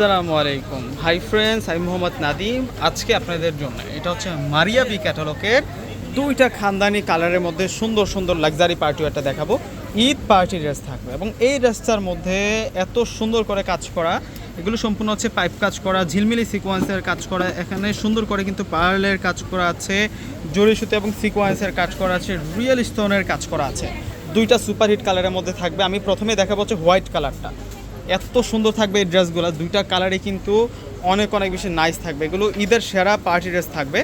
আসসালামু আলাইকুম। Hi friends আমি মোহাম্মদ নাদিম আজকে আপনাদের জন্য, এটা হচ্ছে মারিয়া বি ক্যাটালকের দুইটা খানদানি কালারের মধ্যে সুন্দর সুন্দর লাক্সারি পার্টি একটা দেখাবো। ঈদ পার্টি ড্রেস থাকবে এবং এই ড্রেসটার মধ্যে এত সুন্দর করে কাজ করা, এগুলো সম্পূর্ণ হচ্ছে পাইপ কাজ করা, ঝিলমিলি সিকোয়েন্সের কাজ করা, এখানে সুন্দর করে কিন্তু পার্লের কাজ করা আছে জরি সুতো এবং সিকোয়েন্সের কাজ করা আছে রিয়েল স্টোনের কাজ করা আছে। দুইটা সুপারহিট কালারের মধ্যে থাকবে। আমি প্রথমে দেখাবো হচ্ছে হোয়াইট কালারটা এত সুন্দর থাকবে এই ড্রেসগুলো। দুইটা কালারে কিন্তু অনেক অনেক বেশি নাইস থাকবে। এগুলো ঈদের সেরা পার্টি ড্রেস থাকবে।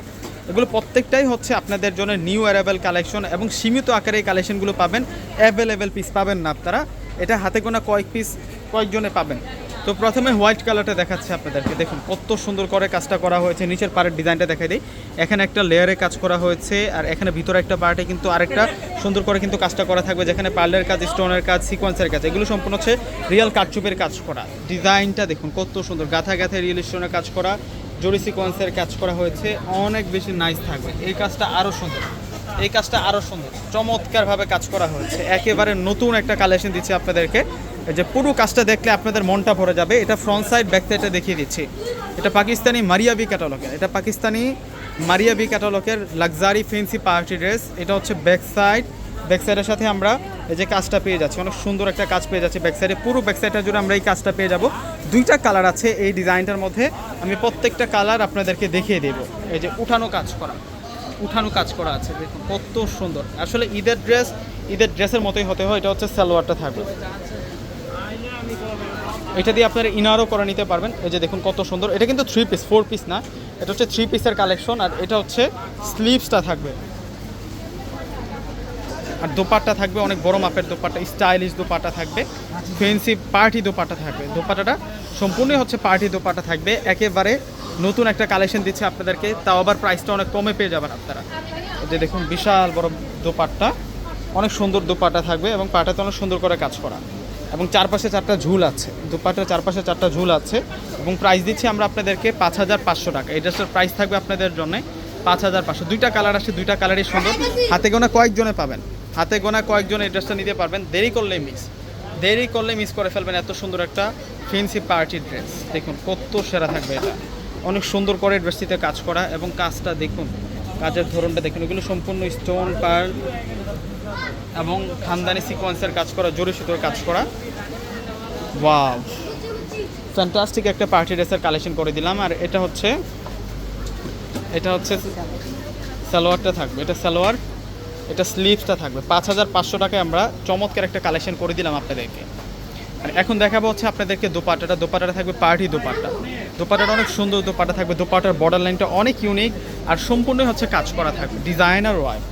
এগুলো প্রত্যেকটাই হচ্ছে আপনাদের জন্য নিউ অ্যারাইভেল কালেকশন এবং সীমিত আকারে এই কালেকশনগুলো পাবেন। অ্যাভেলেবেল পিস পাবেন না আপনারা। এটা হাতে গোনা কয়েক পিস কয়েকজনে পাবেন। তো প্রথমে হোয়াইট কালারটা দেখাচ্ছে আপনাদেরকে। দেখুন, কত সুন্দর করে কাজটা করা হয়েছে। নিচের পাড়ের ডিজাইনটা দেখাই দিই। এখানে একটা লেয়ারে কাজ করা হয়েছে, আর এখানে ভিতরে একটা পার্টে কিন্তু আরেকটা সুন্দর করে কিন্তু কাজটা করা থাকবে, যেখানে পার্লের কাজ, স্টোনের কাজ, সিকোয়েন্সের কাজ, এগুলো সম্পূর্ণ হচ্ছে রিয়েল কাটচুপের কাজ করা। ডিজাইনটা দেখুন, কত সুন্দর গাথা গাথা রিয়েল স্টোনের কাজ করা, জরি সিকোয়েন্সের কাজ করা হয়েছে, অনেক বেশি নাইস থাকবে। এই কাজটা আরও সুন্দর, এই কাজটা আরও সুন্দর, চমৎকারভাবে কাজ করা হয়েছে। একেবারে নতুন একটা কালেকশন দিচ্ছে আপনাদেরকে। যে পুরো কাজটা দেখলে আপনাদের মনটা ভরে যাবে। এটা ফ্রন্ট সাইড ব্যাক সাইডটা দেখিয়ে দিচ্ছি। এটা পাকিস্তানি মারিয়াবি ক্যাটালগের এটা পাকিস্তানি মারিয়াবি ক্যাটালগের লাক্সারি ফেন্সি পার্টি ড্রেস এটা হচ্ছে ব্যাক সাইড ব্যাক সাইডের সাথে আমরা এই যে কাজটা পেয়ে যাচ্ছি। অনেক সুন্দর একটা কাজ পেয়ে যাচ্ছি ব্যাক সাইডে পুরো ব্যাক সাইডটা জুড়ে আমরা এই কাজটা পেয়ে যাব। দুইটা কালার আছে এই ডিজাইনটার মধ্যে। আমি প্রত্যেকটা কালার আপনাদেরকে দেখিয়ে দেবো। এই যে উঠানো কাজ করা। উঠানো কাজ করা আছে। দেখুন, কত সুন্দর। আসলে ঈদের ড্রেস ঈদের ড্রেসের মতোই হতে হয়। এটা হচ্ছে সালোয়ারটা থাকবে। এটা দিয়ে আপনারা ইনারও করে নিতে পারবেন। এই যে দেখুন কত সুন্দর। এটা কিন্তু থ্রি পিস ফোর পিস না। এটা হচ্ছে থ্রি পিসের কালেকশন আর এটা হচ্ছে স্লিভসটা থাকবে। আর দোপাট্টা থাকবে, অনেক বড় মাপের দোপাট্টা স্টাইলিশ দোপাট্টা থাকবে ফেন্সি পার্টি দোপাট্টা থাকবে। দোপাট্টাটা সম্পূর্ণই হচ্ছে পার্টি দোপাট্টা থাকবে। একেবারে নতুন একটা কালেকশন দিচ্ছে আপনাদেরকে, তাও আবার প্রাইসটা অনেক কমে পেয়ে যাবেন আপনারা। যে দেখুন বিশাল বড় দোপাট্টা। অনেক সুন্দর দোপাট্টা থাকবে এবং পাটাতে অনেক সুন্দর করে কাজ করা। এবং চারপাশে চারটা ঝুল আছে। দোপাট্টার চারপাশে চারটা ঝুল আছে এবং প্রাইস দিচ্ছি আমরা আপনাদেরকে পাঁচ হাজার পাঁচশো টাকা। এই ড্রেসটার প্রাইস থাকবে আপনাদের জন্য পাঁচ হাজার পাঁচশো। দুইটা কালার আছে দুইটা কালারই সুন্দর। হাতে গোনা কয়েকজনে পাবেন। হাতে গোনা কয়েকজন এই ড্রেসটা নিতে পারবেন। দেরি করলে মিস দেরি করলে মিস করে ফেলবেন এত সুন্দর একটা ফেন্সি পার্টি ড্রেস দেখুন, কত সেরা থাকবে এটা। অনেক সুন্দর করে ড্রেসটিতে কাজ করা এবং কাজটা দেখুন। কাজের ধরনটা দেখুন। এগুলো সম্পূর্ণ স্টোন পার্ল এবং খানদানি সিকোয়েন্সের কাজ করা জোরে সুতোর কাজ করা। ওয়াও ফ্যান্টাস্টিক একটা পার্টি ড্রেসের কালেকশন করে দিলাম। আর এটা হচ্ছে এটা হচ্ছে সালোয়ারটা থাকবে। এটা সালোয়ার, এটা স্লিভসটা থাকবে। পাঁচ হাজার পাঁচশো টাকায় আমরা চমৎকার একটা কালেকশন করে দিলাম আপনাদেরকে। আর এখন দেখাবো হচ্ছে আপনাদেরকে দোপাট্টাটা। দোপাট্টাটা থাকবে পার্টি দোপাট্টা। দোপাট্টাটা অনেক সুন্দর দোপাট্টা থাকবে। দোপাট্টার বর্ডার লাইনটা অনেক ইউনিক আর সম্পূর্ণ হচ্ছে কাজ করা থাকবে। ডিজাইনার ওয়ার্ক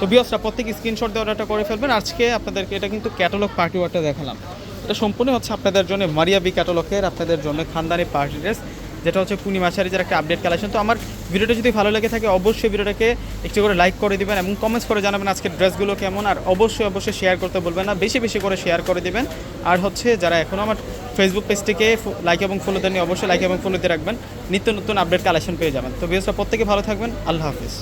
তো বিয়সরা প্রত্যেক স্ক্রিনশট দিয়ে অর্ডারটা করে ফেলবেন। আজকে আপনাদেরকে এটা কিন্তু ক্যাটালগ পার্টি ওয়ারটা দেখালাম। এটা সম্পূর্ণ হচ্ছে আপনাদের জন্য মারিয়া বি ক্যাটালগের আপনাদের জন্য খানদানি পার্টি ড্রেস যেটা হচ্ছে পূর্ণিমা শাড়িজের একটা আপডেট কালেকশন তো আমার ভিডিওটা যদি ভালো লেগে থাকে, অবশ্যই ভিডিওটাকে একটু করে লাইক করে দিবেন এবং কমেন্টস করে জানাবেন আজকের ড্রেসগুলো কেমন। আর অবশ্যই অবশ্যই শেয়ার করতে বলবেন না, বেশি বেশি করে শেয়ার করে দিবেন। আর হচ্ছে, যারা এখনও আমার ফেসবুক পেজটিকে লাইক এবং ফলো দেননি, অবশ্যই লাইক এবং ফলো দিয়ে রাখবেন। নিত্য নতুন আপডেট কালেকশন পেয়ে যাবেন। তো বিএসটা প্রত্যেকে ভালো থাকবেন। আল্লাহ হাফিজ।